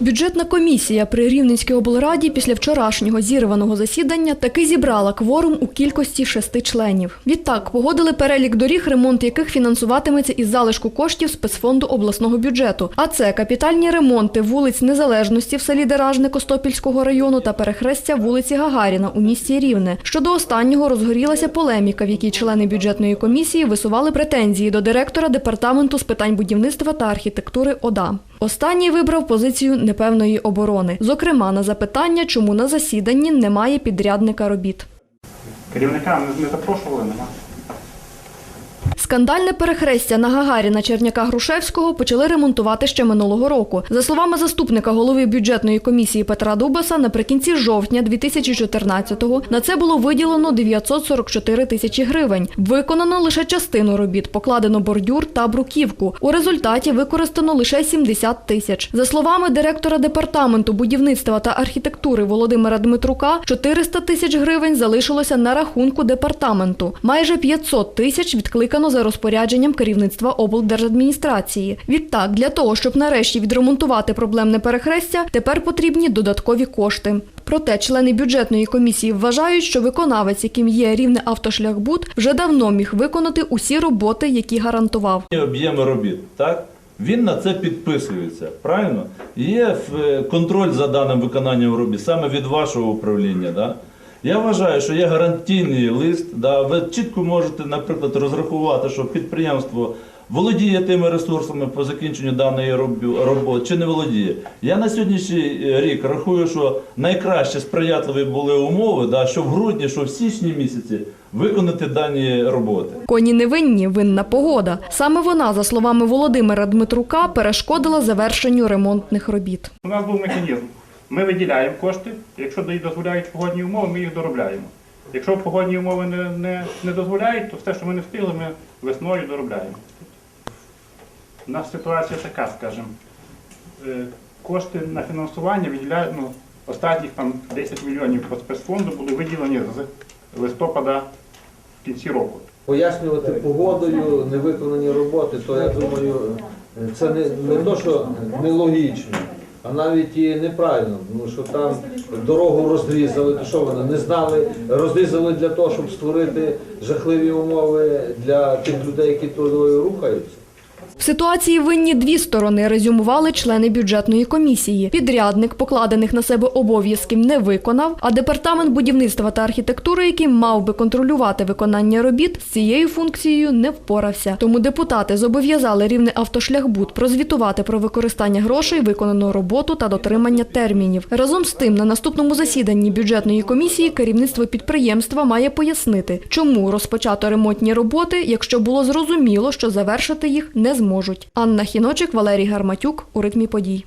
Бюджетна комісія при Рівненській облраді після вчорашнього зірваного засідання таки зібрала кворум у кількості шести членів. Відтак погодили перелік доріг, ремонт яких фінансуватиметься із залишку коштів спецфонду обласного бюджету. А це капітальні ремонти вулиць Незалежності в селі Деражне Костопільського району та перехрестя вулиці Гагаріна у місті Рівне. Щодо останнього розгорілася полеміка, в якій члени бюджетної комісії висували претензії до директора департаменту з питань будівництва та архітектури ОДА. Останній вибрав позицію непевної оборони, зокрема на запитання, чому на засіданні немає підрядника робіт. Керівника не запрошували, нема. Скандальне перехрестя на Гагаріна Черняка Грушевського почали ремонтувати ще минулого року. За словами заступника голови бюджетної комісії Петра Дубаса, наприкінці жовтня 2014-го на це було виділено 944 тисячі гривень. Виконано лише частину робіт, покладено бордюр та бруківку. У результаті використано лише 70 тисяч. За словами директора департаменту будівництва та архітектури Володимира Дмитрука, 400 тисяч гривень залишилося на рахунку департаменту. Майже 500 тисяч відкликано за розпорядженням керівництва облдержадміністрації. Відтак, для того, щоб нарешті відремонтувати проблемне перехрестя, тепер потрібні додаткові кошти. Проте члени бюджетної комісії вважають, що виконавець, яким є рівне автошляхбуд, вже давно міг виконати усі роботи, які гарантував. Об'єми робіт, так? Він на це підписується, правильно? Є е, контроль за даним виконанням робіт саме від вашого управління. Да? Я вважаю, що є гарантійний лист. Да? Ви чітко можете, наприклад, розрахувати, що підприємство володіє тими ресурсами по закінченню даної роботи чи не володіє. Я на сьогоднішній е, рік рахую, що найкраще сприятливі були умови, да? що в грудні, що в січні місяці виконати дані роботи. Коні невинні, винна погода. Саме вона, за словами Володимира Дмитрука, перешкодила завершенню ремонтних робіт. У нас був механізм. Ми виділяємо кошти, якщо дозволяють погодні умови, ми їх доробляємо. Якщо погодні умови не, не, не дозволяють, то все, що ми не встигли, ми весною доробляємо. У нас ситуація така, скажімо. Е, Кошти на фінансування виділяють, ну, останніх там 10 мільйонів по спецфонду були виділені з листопада в кінці року. Пояснювати погодою невиконані роботи, то я думаю, це не, не то, що нелогічно, а навіть і неправильно, тому що там дорогу розрізали, то що вони не знали, розрізали для того, щоб створити жахливі умови для тих людей, які туди рухаються. В ситуації винні дві сторони, резюмували члени бюджетної комісії. Підрядник покладених на себе обов'язків не виконав, а департамент будівництва та архітектури, який мав би контролювати виконання робіт, з цією функцією не впорався. Тому депутати зобов'язали рівне автошляхбуд прозвітувати про використання грошей, виконану роботу та дотримання термінів. Разом з тим, на наступному засіданні бюджетної комісії керівництво підприємства має пояснити, чому розпочато ремонтні роботи, якщо було зрозуміло, що завершити їх не зможуть. Анна Хіночик, Валерій Гарматюк у ритмі подій.